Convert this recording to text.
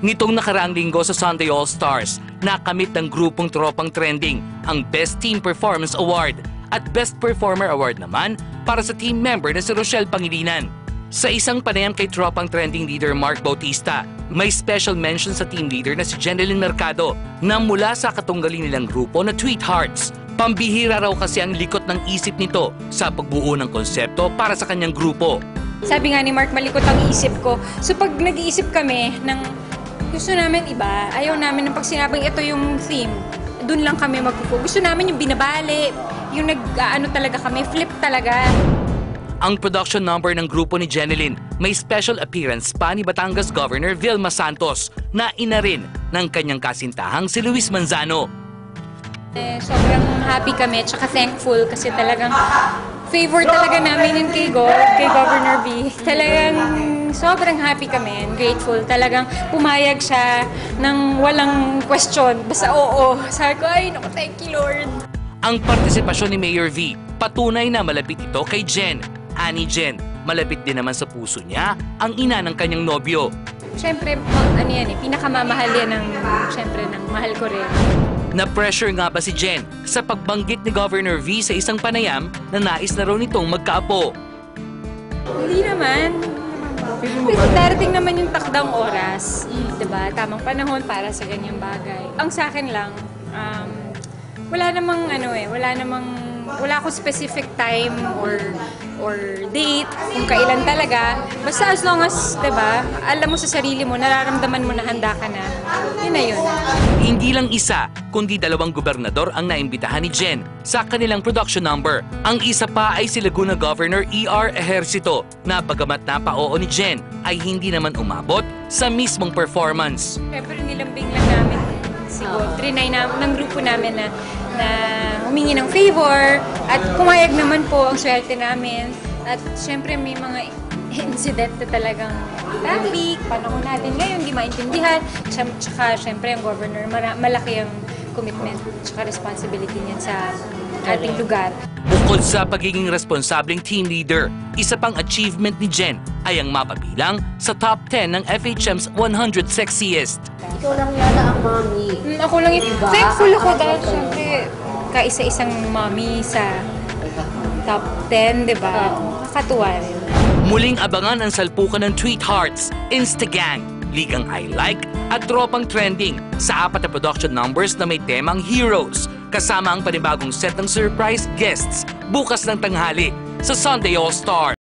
Nitong nakaraang linggo sa Sunday All-Stars, nakamit ng grupong tropang trending ang Best Team Performance Award at Best Performer Award naman para sa team member na si Rochelle Pangilinan. Sa isang panayam kay tropang trending leader Mark Bautista, may special mention sa team leader na si Jeneline Mercado na mula sa katunggali nilang grupo na Tweet Hearts. Pambihira raw kasi ang likot ng isip nito sa pagbuo ng konsepto para sa kanyang grupo. Sabi nga ni Mark, malikot ang isip ko. So pag nag-iisip kami ng gusto namin iba, ayaw namin ng pag sinabing ito yung theme, dun lang kami magpupo. Gusto namin yung binabali, yung nag, ano talaga kami, flip talaga. Ang production number ng grupo ni Jeneline may special appearance pa ni Batangas Governor Vilma Santos na ina rin ng kanyang kasintahang si Luis Manzano. Eh, sobrang happy kami, tsaka thankful kasi talagang favor talaga namin yun kay, Go, kay Governor V. Talagang sobrang happy kami and grateful. Talagang pumayag siya ng walang question. Basta oo. Sabi ko, ay, naku, thank you, Lord. Ang partisipasyon ni Mayor V, patunay na malapit ito kay Jen. Ani Jen, malapit din naman sa puso niya ang ina ng kanyang nobyo. Siyempre, ano yan eh, pinakamamahal yan ng, siyempre, ng mahal ko rin. Na-pressure nga ba si Jen sa pagbanggit ni Governor V sa isang panayam na nais na raw nitong magkaapo? Hindi naman. Kasi darating naman yung takdang oras. Diba? Tamang panahon para sa ganyang bagay. Ang sa akin lang, um, wala namang ano eh, wala namang, wala akong specific time or or date kung kailan talaga. Basta as long as, 'di ba, alam mo sa sarili mo, nararamdaman mo na handa ka na. Yun na yun. Hindi lang isa, kundi dalawang gobernador ang naimbitahan ni Jen sa kanilang production number. Ang isa pa ay si Laguna Governor E.R. Ejercito na bagamat napao ni Jen ay hindi naman umabot sa mismong performance. Siyempre nilambing lang namin siguro. Trinay na, ng grupo namin na, na humingi ng favor at pumayag naman po ang swerte namin. At siyempre may mga incident na talagang week, panahon natin ngayon, di maintindihan. Tsaka, siyempre ang governor, malaki ang commitment tsaka responsibility niyan sa ating lugar. Bukod sa pagiging responsableng team leader, isa pang achievement ni Jen ay ang mapabilang sa top 10 ng FHM's 100 Sexiest. Ikaw lang yata ang mommy. Mm, ako lang yun. Diba? Thankful ako dahil syempre kaisa-isang mommy sa top 10, di ba? Kakatuwa rin. Muling abangan ang salpukan ng Tweet Hearts, Instagang, Ligang I Like at Tropang Trending sa apat na production numbers na may temang Heroes kasama ang panibagong set ng surprise guests bukas ng tanghali sa Sunday All-Star.